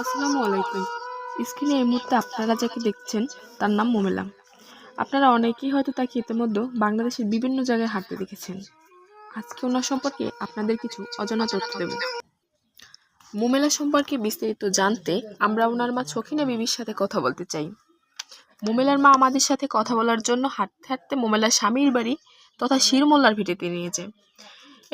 আসসালামু আলাইকুম। স্ক্রিনে এই মুহূর্তে আপনারা যাকে দেখছেন, তার নাম মোমেলা। আপনারা অনেকেই হয়তো তাকে ইতিমধ্যে বাংলাদেশের বিভিন্ন জায়গায় হাঁটতে দেখেছেন। আজকে ওনার সম্পর্কে আপনাদের কিছু অজানা তথ্য দেব। মোমেলা সম্পর্কে বিস্তারিত জানতে আমরা ওনার মা ছকিনা বিবির সাথে কথা বলতে চাই। মোমেলার মা আমাদের সাথে কথা বলার জন্য হাঁটতে হাঁটতে মোমেলার স্বামীর বাড়ি তথা শিরমোল্লার ভিটেতে নিয়ে যায়।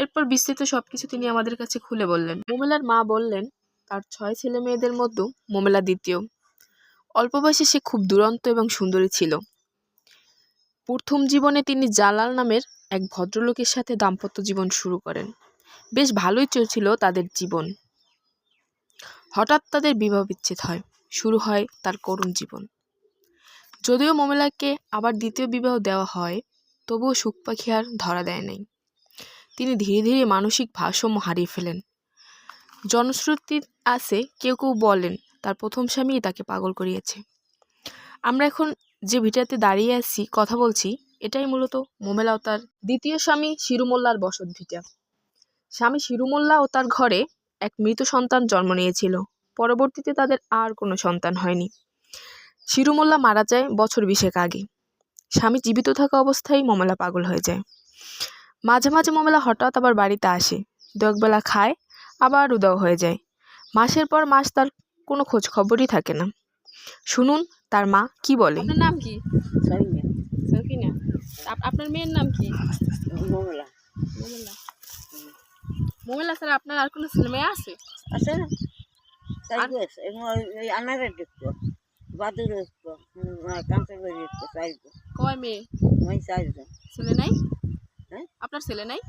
এরপর বিস্তৃত সবকিছু তিনি আমাদের কাছে খুলে বললেন। মোমেলার মা বললেন তার ছয় ছেলে মেয়েদের মধ্যে মোমেলা দ্বিতীয়। অল্প বয়সে সে খুব দুরন্ত এবং সুন্দরী ছিল। প্রথম জীবনে তিনি জালাল নামের এক ভদ্রলোকের সাথে দাম্পত্য জীবন শুরু করেন। বেশ ভালোই চলছিল তাদের জীবন। হঠাৎ তাদের বিবাহ বিচ্ছেদ হয়। শুরু হয় তার করুণ জীবন। যদিও মোমেলাকে আবার দ্বিতীয় বিবাহ দেওয়া হয়, তবুও সুখ পাখি আর ধরা দেয় নাই। তিনি ধীরে ধীরে মানসিক ভারসাম্য হারিয়ে ফেলেন। জনশ্রুতি আছে, কেউ কেউ বলেন, তার প্রথম স্বামী তাকে পাগল করিয়েছে। আমরা এখন যে ভিটাতে দাঁড়িয়ে আছি, কথা বলছি, এটাই মূলত মোমেলা ও তার দ্বিতীয় স্বামী শিরুমোল্লার বসত ভিটা। স্বামী শিরুমোল্লা ও তার ঘরে এক মৃত সন্তান জন্ম নিয়েছিল। পরবর্তীতে তাদের আর কোনো সন্তান হয়নি। শিরুমোল্লা মারা যায় বছর বিশেক আগে। স্বামী জীবিত থাকা অবস্থায় মোমেলা পাগল হয়ে যায়। মাঝে মাঝে মোমেলা হঠাৎ আবার বাড়িতে আসে। দু একবেলা খায় আবার উদাও হয়ে যায়। মাসের পর মাস তার কোনো খোঁজ খবরই থাকে না। শুনুন তার মা কি বলে? আপনার নাম কি? আপনার মেয়ের নাম কি? মোমলা মোমেলা মোমেলা স্যার আপনার আর কোনো ছেলে মেয়ে আছে? আছে না। বাদুর চাইব কয় মেয়ে? চাইব ছেলে নাই? হ্যাঁ? আপনার ছেলে নাই?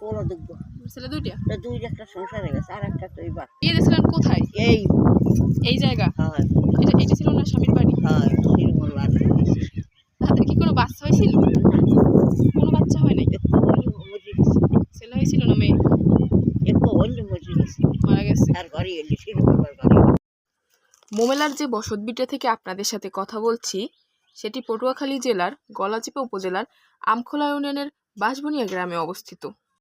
পোলো দেখব ছেলে দুইটা? তো দুই একটা সংসার হয়ে গেছে আর একটা তো এবার বিয়ে দিয়েছিলেন কোথায়? এই। এই জায়গা? হয়। এটা এটা ছিল ওনার স্বামীর বাড়ি? হয় নির্মল আছে তাদের কি কোনো বাচ্চা হয়েছিল? কোনো বাচ্চা হয় নাই? ছেলে হয়েছিল না মেয়ে? একটু হইলে মরে গেছে মারা গেছে। আর ঘরে এলি ঘরে। মোমেলার যে বসতবিটা থেকে আপনাদের সাথে কথা বলছি সেটি পটুয়াখালী জেলার গলাচিপা উপজেলার আমখোলা ইউনিয়নের বাঁশবনিয়া গ্রামে অবস্থিত।